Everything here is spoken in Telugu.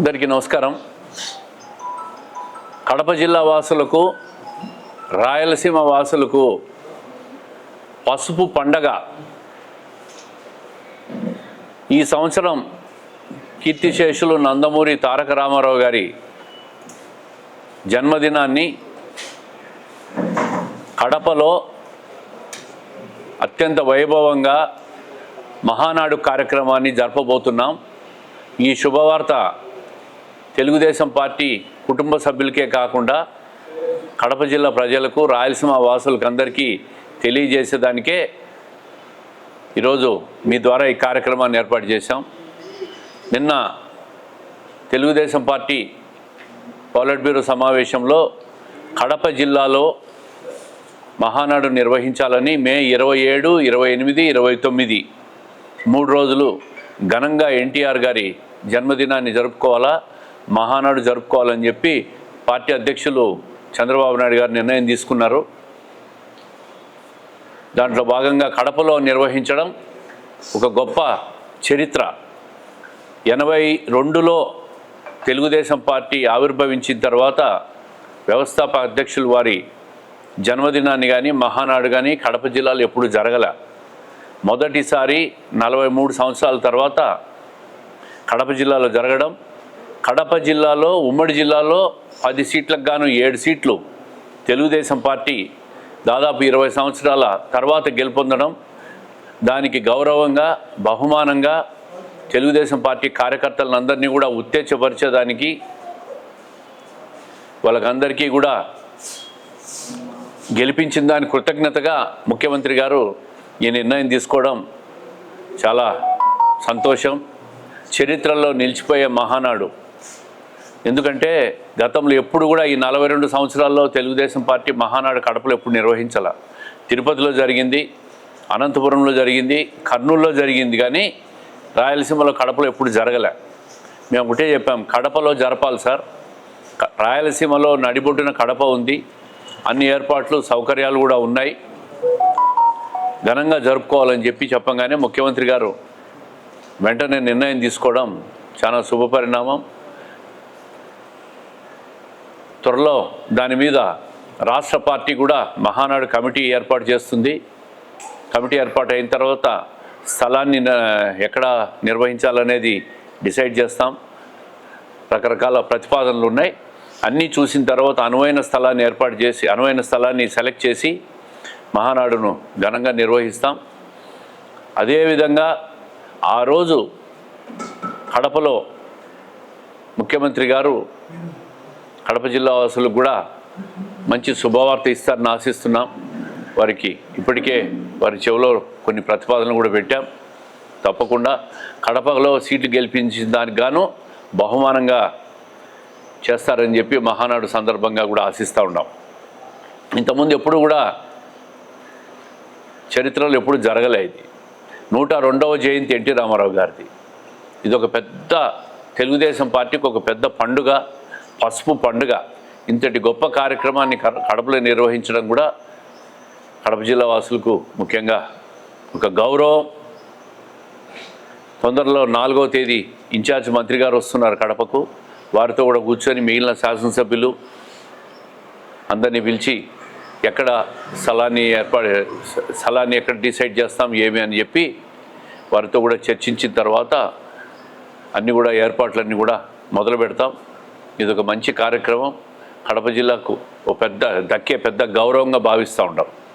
అందరికీ నమస్కారం. కడప జిల్లా వాసులకు రాయలసీమ వాసులకు పసుపు పండగ. ఈ సంవత్సరం కీర్తిశేషులు నందమూరి తారక రామారావు గారి జన్మదినాన్ని కడపలో అత్యంత వైభవంగా మహానాడు కార్యక్రమాన్ని జరపబోతున్నాం. ఈ శుభవార్త తెలుగుదేశం పార్టీ కుటుంబ సభ్యులకే కాకుండా కడప జిల్లా ప్రజలకు రాయలసీమ వాసులకు అందరికీ తెలియజేసేదానికే ఈరోజు మీ ద్వారా ఈ కార్యక్రమాన్ని ఏర్పాటు చేశాం. నిన్న తెలుగుదేశం పార్టీ పాలిట్ బ్యూరో సమావేశంలో కడప జిల్లాలో మహానాడు నిర్వహించాలని మే ఇరవై ఏడు ఇరవై ఎనిమిది ఇరవై తొమ్మిది మూడు రోజులు ఘనంగా ఎన్టీఆర్ గారి జన్మదినాన్ని జరుపుకోవాలా? మహానాడు జరుపుకోవాలని చెప్పి పార్టీ అధ్యక్షులు చంద్రబాబు నాయుడు గారు నిర్ణయం తీసుకున్నారు. దాంట్లో భాగంగా కడపలో నిర్వహించడం ఒక గొప్ప చరిత్ర. ఎనభై రెండులో తెలుగుదేశం పార్టీ ఆవిర్భవించిన తర్వాత వ్యవస్థాపక అధ్యక్షులు వారి జన్మదినాన్ని కానీ మహానాడు కానీ కడప జిల్లాలో ఎప్పుడు జరగల. మొదటిసారి నలభై మూడు సంవత్సరాల తర్వాత కడప జిల్లాలో జరగడం కడప జిల్లాలో ఉమ్మడి జిల్లాలో పది సీట్లకు గాను ఏడు సీట్లు తెలుగుదేశం పార్టీ దాదాపు ఇరవై సంవత్సరాల తర్వాత గెలుపొందడం దానికి గౌరవంగా బహుమానంగా తెలుగుదేశం పార్టీ కార్యకర్తలందరినీ కూడా ఉత్తేజపరిచేదానికి వాళ్ళకందరికీ కూడా గెలిపించిన దాని కృతజ్ఞతగా ముఖ్యమంత్రి గారు ఈ నిర్ణయం తీసుకోవడం చాలా సంతోషం. చరిత్రలో నిలిచిపోయే మహానాడు. ఎందుకంటే గతంలో ఎప్పుడు కూడా ఈ నలభై రెండు సంవత్సరాల్లో తెలుగుదేశం పార్టీ మహానాడు కడపలో ఎప్పుడు నిర్వహించాల. తిరుపతిలో జరిగింది అనంతపురంలో జరిగింది కర్నూలులో జరిగింది కానీ రాయలసీమలో కడపలో ఎప్పుడు జరగలే. మేము ఒకటే చెప్పాం కడపలో జరపాలి సార్. రాయలసీమలో నడిబొడ్డున కడప ఉంది. అన్ని ఏర్పాట్లు సౌకర్యాలు కూడా ఉన్నాయి. ఘనంగా జరుపుకోవాలని చెప్పి చెప్పంగానే ముఖ్యమంత్రి గారు వెంటనే నిర్ణయం తీసుకోవడం చాలా శుభపరిణామం. త్వరలో దాని మీద రాష్ట్ర పార్టీ కూడా మహానాడు కమిటీ ఏర్పాటు చేస్తుంది. కమిటీ ఏర్పాటు అయిన తర్వాత స్థలాన్ని ఎక్కడ నిర్వహించాలనేది డిసైడ్ చేస్తాం. రకరకాల ప్రతిపాదనలు ఉన్నాయి. అన్నీ చూసిన తర్వాత అనువైన స్థలాన్ని ఏర్పాటు చేసి అనువైన స్థలాన్ని సెలెక్ట్ చేసి మహానాడును ఘనంగా నిర్వహిస్తాం. అదేవిధంగా ఆ రోజు కడపలో ముఖ్యమంత్రి గారు కడప జిల్లా వాసులకు కూడా మంచి శుభవార్త ఇస్తారని ఆశిస్తున్నాం. వారికి ఇప్పటికే వారి చెవిలో కొన్ని ప్రతిపాదనలు కూడా పెట్టాం. తప్పకుండా కడపలో సీట్లు గెలిపించిన దానికి గాను బహుమానంగా చేస్తారని చెప్పి మహానాడు సందర్భంగా కూడా ఆశిస్తూ ఉన్నాం. ఇంతకుముందు ఎప్పుడు కూడా చరిత్రలో ఎప్పుడు జరగలేదు నూట రెండవ జయంతి ఎన్టీ రామారావు గారిది. ఇది ఒక పెద్ద తెలుగుదేశం పార్టీకి ఒక పెద్ద పండుగ. పసుపు పండుగ. ఇంతటి గొప్ప కార్యక్రమాన్ని కడ- కడపలో నిర్వహించడం కూడా కడప జిల్లా వాసులకు ముఖ్యంగా ఒక గౌరవం. తొందరలో నాలుగవ తేదీ ఇన్ఛార్జ్ మంత్రి గారు వస్తున్నారు కడపకు. వారితో కూడా కూర్చొని మిగిలిన శాసనసభ్యులు అందరినీ పిలిచి ఎక్కడ స్థలాన్ని ఏర్పాటు స్థలాన్ని ఎక్కడ డిసైడ్ చేస్తాం ఏమి అని చెప్పి వారితో కూడా చర్చించిన తర్వాత అన్నీ కూడా ఏర్పాట్లన్నీ కూడా మొదలు పెడతాం ఇది ఒక మంచి కార్యక్రమం. కడప జిల్లాకు ఒక పెద్ద దక్కే పెద్ద గౌరవంగా భావిస్తూ ఉంటాం